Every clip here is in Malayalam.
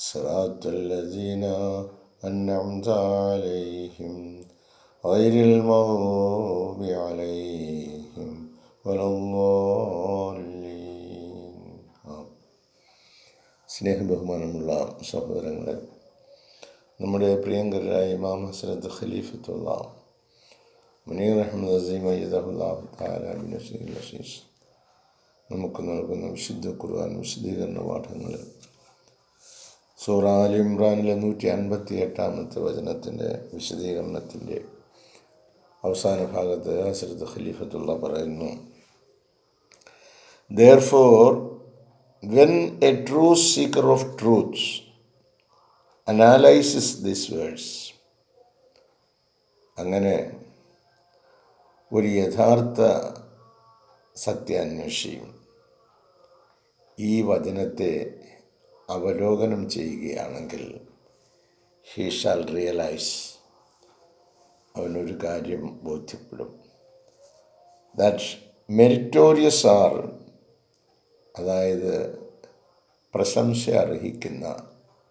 صراط الذين أنعمت عليهم غير المغضوب عليهم ولا الضالين സ്നേഹബഹുമാനമുള്ള സഹോദരങ്ങളെ നമ്മുടെ പ്രിയങ്കരായ ഇമാം ഹസരത്ത് ഖലീഫത്തുള്ള മുനീർ അഹമ്മദ് അസീം അയ്യദുല്ലാഹു താലാബിൻ അസീസ് നമുക്ക് നൽകുന്ന വിശുദ്ധ ഖുർആൻ വിശദീകരണ പാഠങ്ങൾ സൂറ ഇമ്രാനിലെ നൂറ്റി അൻപത്തി എട്ടാമത്തെ വചനത്തിന്റെ വിശദീകരണത്തിന്റെ അവസാന ഭാഗത്ത് ഹസരത്ത് ഖലീഫത്തുള്ള പറയുന്നു therefore when a true seeker of truths analyses this words അങ്ങനെ ഒരു യഥാർത്ഥ സത്യാന്വേഷിയും ഈ വചനത്തെ അവലോകനം ചെയ്യുകയാണെങ്കിൽ ഹീ ഷാൽ റിയലൈസ് അവനൊരു കാര്യം ബോധ്യപ്പെടും. ദാറ്റ് മെറിറ്റോറിയസ് ആർ അതായത് പ്രശംസ അർഹിക്കുന്ന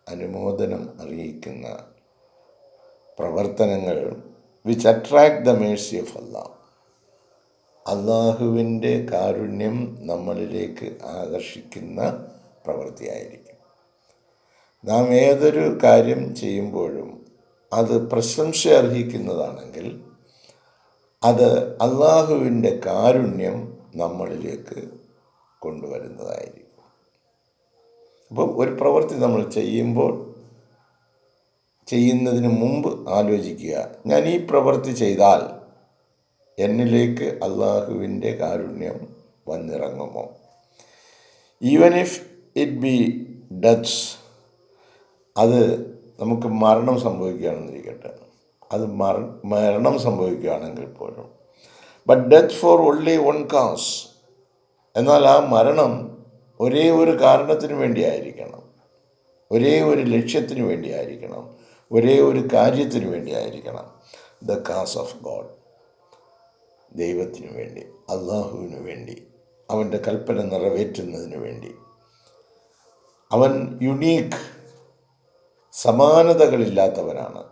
അനുമോദനം അറിയിക്കുന്ന പ്രവർത്തനങ്ങൾ which attract the mercy of Allah അള്ളാഹുവിന്റെ കാരുണ്യം നമ്മളിലേക്ക് ആകർഷിക്കുന്ന പ്രവൃത്തിയായിരിക്കും. നാം ഏതൊരു കാര്യം ചെയ്യുമ്പോഴും അത് പ്രശംസ അർഹിക്കുന്നതാണെങ്കിൽ അത് അള്ളാഹുവിന്റെ കാരുണ്യം നമ്മളിലേക്ക് കൊണ്ടുവരുന്നതായിരിക്കും. അപ്പം ഒരു പ്രവൃത്തി നമ്മൾ ചെയ്യുമ്പോൾ ചെയ്യുന്നതിന് മുമ്പ് ആലോചിക്കുക ഞാൻ ഈ പ്രവൃത്തി ചെയ്താൽ എന്നിലേക്ക് അള്ളാഹുവിന്റെ കാരുണ്യം വന്നിറങ്ങുമോ? Even if it be death അത് നമുക്ക് മരണം സംഭവിക്കുകയാണെന്നിരിക്കട്ടെ. അത് മര മരണം സംഭവിക്കുകയാണെങ്കിൽ പോലും. But death for only one cause എന്നാൽ ആ മരണം ഒരേ ഒരു കാരണത്തിന് വേണ്ടിയായിരിക്കണം. ഒരേ ഒരു ലക്ഷ്യത്തിന് വേണ്ടിയായിരിക്കണം. ഒരേ ഒരു കാര്യത്തിന് വേണ്ടിയായിരിക്കണം. ദ കാസ് ഓഫ് ഗോഡ് ദൈവത്തിന് വേണ്ടി അള്ളാഹുവിന് വേണ്ടി അവന്റെ കൽപ്പന നിറവേറ്റുന്നതിന് വേണ്ടി. അവൻ യുണീക്ക് സമാനതകളില്ലാത്തവനാണ്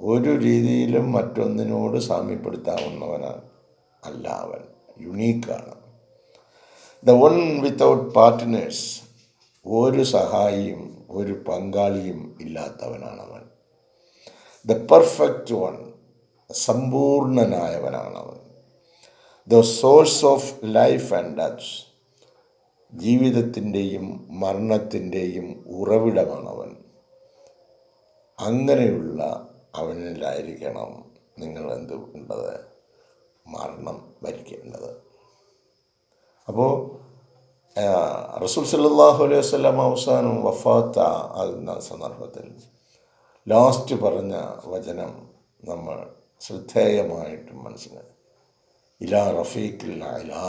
ഒരു രീതിയിലും മറ്റൊന്നിനോട് സാമ്യപ്പെടുത്താവുന്നവനാണ് അല്ല അവൻ. യുണീക്കാണ്. ദ വൺ വിത്തൗട്ട് പാർട്ട്നേഴ്സ് ഒരു സഹായിയും ഒരു പങ്കാളിയും ഇല്ലാത്തവനാണ് അവൻ. ദ പെർഫെക്റ്റ് വൺ സമ്പൂർണനായവനാണ് അവൻ the source of life and death ജീവിതത്തിന്റെയും മരണത്തിന്റെയും ഉറവിടമാണ് അവൻ അങ്ങനെയുള്ള അവനിലായിരിക്കണം നിങ്ങൾ എന്ത് മരണം ഭരിക്കേണ്ടത്. അപ്പോൾ റസൂൽ സല്ലാഹു അലൈഹി വസ്ലാം അവസാനം വഫാത്ത ആകുന്ന സന്ദർഭത്തിൽ ലാസ്റ്റ് പറഞ്ഞ വചനം നമ്മൾ ശ്രദ്ധേയമായിട്ട് മനസ്സിലായി. ഇലാ റഫീഖിൽ ഇലാ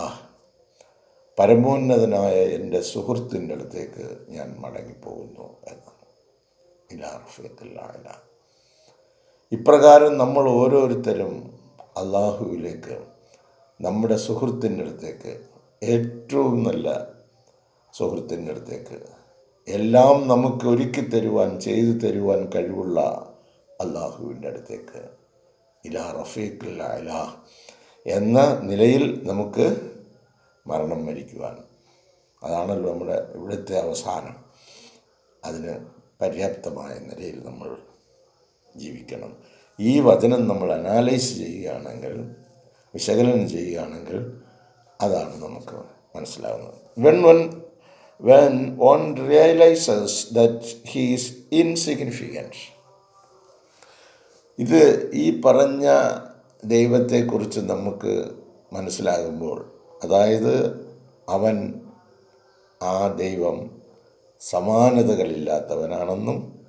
പരമോന്നതനായ എന്റെ സുഹൃത്തിന്റെ അടുത്തേക്ക് ഞാൻ മടങ്ങിപ്പോകുന്നു എന്നാണ് ഇലാ റഫീഖുൽ ആല ഇപ്രകാരം നമ്മൾ ഓരോരുത്തരും അള്ളാഹുവിലേക്ക് നമ്മുടെ സുഹൃത്തിന്റെ അടുത്തേക്ക് ഏറ്റവും നല്ല സുഹൃത്തിന്റെ അടുത്തേക്ക് എല്ലാം നമുക്ക് ഒരുക്കി തരുവാൻ ചെയ്തു തരുവാൻ കഴിവുള്ള അള്ളാഹുവിന്റെ അടുത്തേക്ക് ഇലാ റഫീഖുൽ ആല എന്ന നിലയിൽ നമുക്ക് മരണം മരിക്കുവാൻ. അതാണല്ലോ നമ്മുടെ ഇവിടുത്തെ അവസാനം. അതിന് പര്യാപ്തമായ നിലയിൽ നമ്മൾ ജീവിക്കണം. ഈ വചനം നമ്മൾ അനാലൈസ് ചെയ്യുകയാണെങ്കിൽ വിശകലനം ചെയ്യുകയാണെങ്കിൽ അതാണ് നമുക്ക് മനസ്സിലാകുന്നത് when one when one realises that he's insignificant ഇത് ഈ പറഞ്ഞ ദൈവത്തെക്കുറിച്ച് നമുക്ക് മനസ്സിലാകുമ്പോൾ അതായത് അവൻ ആ ദൈവം സമാനതകളില്ലാത്തവനാണെന്നും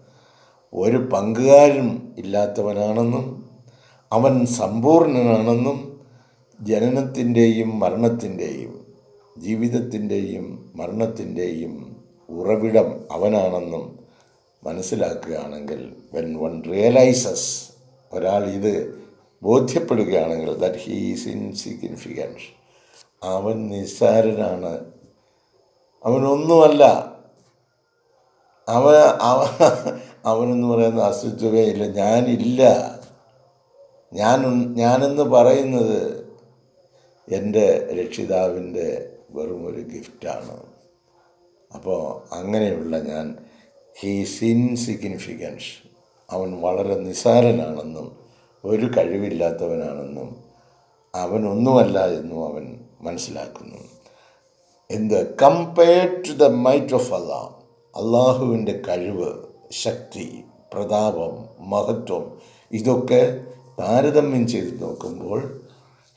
ഒരു പങ്കുകാരും ഇല്ലാത്തവനാണെന്നും അവൻ സമ്പൂർണനാണെന്നും ജനനത്തിന്റെയും മരണത്തിന്റെയും ജീവിതത്തിന്റെയും മരണത്തിന്റെയും ഉറവിടം അവനാണെന്നും മനസ്സിലാക്കുകയാണെങ്കിൽ വെൻ വൺ റിയലൈസസ് ഒരാൾ ഇത് ബോധ്യപ്പെടുകയാണെങ്കിൽ ദറ്റ് ഹീ ഈസ് ഇൻസിഗ്നിഫിക്കന്റ് അവൻ നിസ്സാരനാണ്. അവനൊന്നുമല്ല. അവ അവനെന്ന് പറയുന്ന അസ്തിത്വമേ ഇല്ല. ഞാനില്ല. ഞാൻ ഞാനെന്ന് പറയുന്നത് എന്റെ രക്ഷിതാവിന്റെ വെറും ഒരു ഗിഫ്റ്റാണ്. അപ്പോൾ അങ്ങനെയുള്ള ഞാൻ ഹീസ് ഇൻസിഗ്നിഫിക്കൻസ് അവൻ വളരെ നിസാരനാണെന്നും ഒരു കഴിവില്ലാത്തവനാണെന്നും അവനൊന്നുമല്ല എന്നും അവൻ മനസ്സിലാക്കുന്നു. എന്ത് compared to the might of Allah അള്ളാഹുവിന്റെ കഴിവ് ശക്തി പ്രതാപം മഹത്വം ഇതൊക്കെ താരതമ്യം ചെയ്ത് നോക്കുമ്പോൾ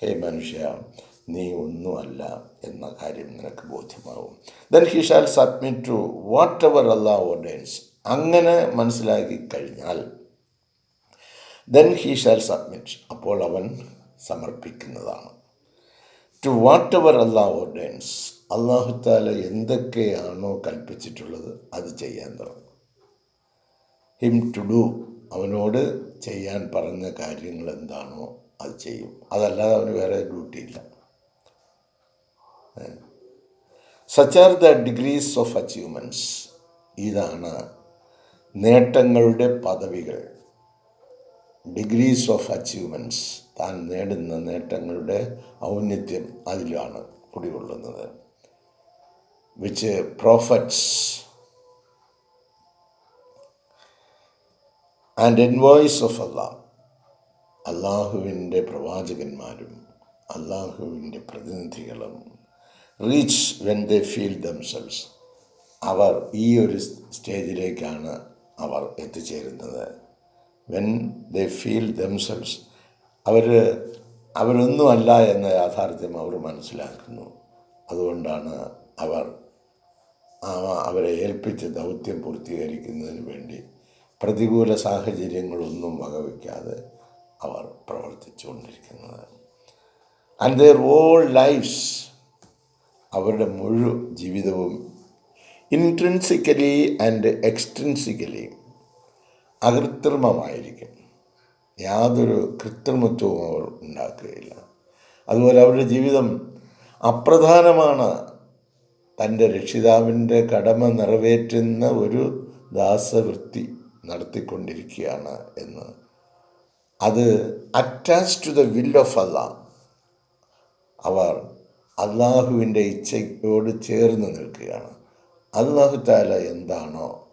ഹേ മനുഷ്യ നീ ഒന്നുമല്ല എന്ന കാര്യം നിനക്ക് ബോധ്യമാവും. Then he shall submit to whatever Allah ordains അങ്ങനെ മനസ്സിലാക്കി കഴിഞ്ഞാൽ ദെൻ ഹി ഷാൽ സബ്മിറ്റ് അപ്പോൾ അവൻ സമർപ്പിക്കുന്നതാണ്. To whatever Allah ordains അള്ളാഹുത്താല എന്തൊക്കെയാണോ കൽപ്പിച്ചിട്ടുള്ളത് അത് ചെയ്യാൻ തുടങ്ങും. ഹിം ടു ഡു അവനോട് ചെയ്യാൻ പറഞ്ഞ കാര്യങ്ങൾ എന്താണോ അത് ചെയ്യും. അതല്ലാതെ അവന് വേറെ ഡ്യൂട്ടി ഇല്ല. Such are the degrees of achievements ഇതാണ് നേട്ടങ്ങളുടെ പദവികൾ. ഡിഗ്രീസ് ഓഫ് അച്ചീവ്മെന്റ്സ് താൻ നേടുന്ന നേട്ടങ്ങളുടെ ഔന്നത്യം അതിലാണ് കുടികൊള്ളുന്നത്. Which prophets and envoys of Allah അള്ളാഹുവിന്റെ പ്രവാചകന്മാരും അള്ളാഹുവിന്റെ പ്രതിനിധികളും reach when they feel themselves അവർ ഈ ഒരു സ്റ്റേജിലേക്കാണ് അവർ എത്തിച്ചേരുന്നത്. വെൻ ദേ ഫീൽ ദംസെൽസ് അവർ അവരൊന്നുമല്ല എന്ന യാഥാർത്ഥ്യം അവർ മനസ്സിലാക്കുന്നു. അതുകൊണ്ടാണ് അവർ അവരെ ഏൽപ്പിച്ച ദൗത്യം പൂർത്തീകരിക്കുന്നതിന് വേണ്ടി പ്രതികൂല സാഹചര്യങ്ങളൊന്നും വകവയ്ക്കാതെ അവർ പ്രവർത്തിച്ചുകൊണ്ടിരിക്കുന്നത്. ആൻഡ് ദർ ഓൾ ലൈഫ്സ് അവരുടെ മുഴുവൻ ജീവിതവും ഇൻട്രൻസിക്കലി ആൻഡ് എക്സ്ട്രൻസിക്കലി അകൃത്രിമമായിരിക്കും. യാതൊരു കൃത്രിമത്വവും അവർ ഉണ്ടാക്കുകയില്ല. അതുപോലെ അവരുടെ ജീവിതം അപ്രധാനമാണ് തന്റെ രക്ഷിതാവിന്റെ കടമ നിറവേറ്റുന്ന ഒരു ദാസവൃത്തി നടത്തിക്കൊണ്ടിരിക്കുകയാണ് എന്ന്. അത് attach to the will of Allah അവർ അള്ളാഹുവിന്റെ ഇച്ഛയോട് ചേർന്ന് നിൽക്കുകയാണ്. അള്ളാഹു താല എന്താണോ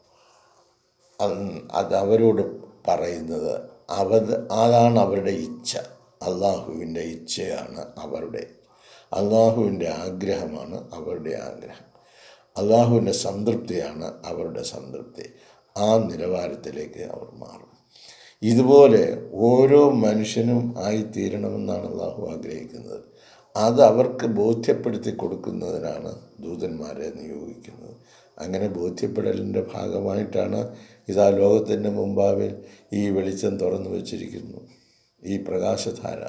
അത് അവരോട് പറയുന്നത്. അവത് അതാണ് അവരുടെ ഇച്ഛ. അള്ളാഹുവിന്റെ ഇച്ഛയാണ് അവരുടെ അള്ളാഹുവിന്റെ ആഗ്രഹമാണ് അവരുടെ ആഗ്രഹം. അള്ളാഹുവിന്റെ സംതൃപ്തിയാണ് അവരുടെ സംതൃപ്തി. ആ നിലവാരത്തിലേക്ക് അവർ മാറും. ഇതുപോലെ ഓരോ മനുഷ്യനും ആയിത്തീരണമെന്നാണ് അള്ളാഹു ആഗ്രഹിക്കുന്നത്. അത് അവർക്ക് ബോധ്യപ്പെടുത്തി കൊടുക്കുന്നതിനാണ് ദൂതന്മാരെ നിയോഗിക്കുന്നത്. അങ്ങനെ ബോധ്യപ്പെടലിന്റെ ഭാഗമായിട്ടാണ് ഇതാ ലോകത്തിന്റെ മുമ്പാവിൽ ഈ വെളിച്ചം തുറന്നു വച്ചിരിക്കുന്നു. ഈ പ്രകാശധാര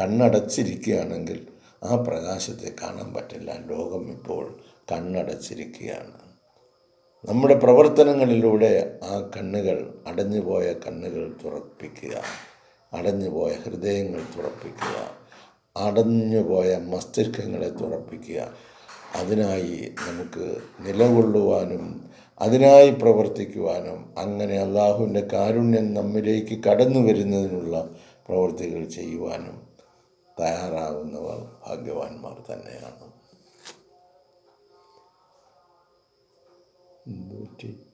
കണ്ണടച്ചിരിക്കുകയാണെങ്കിൽ ആ പ്രകാശത്തെ കാണാൻ പറ്റില്ല. ലോകം ഇപ്പോൾ കണ്ണടച്ചിരിക്കുകയാണ്. നമ്മുടെ പ്രവർത്തനങ്ങളിലൂടെ ആ കണ്ണുകൾ അടഞ്ഞുപോയ കണ്ണുകൾ തുറപ്പിക്കുക. അടഞ്ഞുപോയ ഹൃദയങ്ങൾ തുറപ്പിക്കുക. അടഞ്ഞുപോയ മസ്തിഷ്കങ്ങളെ തുറപ്പിക്കുക. അതിനായി നമുക്ക് നിലകൊള്ളുവാനും അതിനായി പ്രവർത്തിക്കുവാനും അങ്ങനെ അള്ളാഹുവിന്റെ കാരുണ്യം നമ്മിലേക്ക് കടന്നു വരുന്നതിനുള്ള പ്രവർത്തികൾ ചെയ്യുവാനും തയ്യാറാവുന്നവർ ഭാഗ്യവാന്മാർ തന്നെയാണ്. നൂറ്റി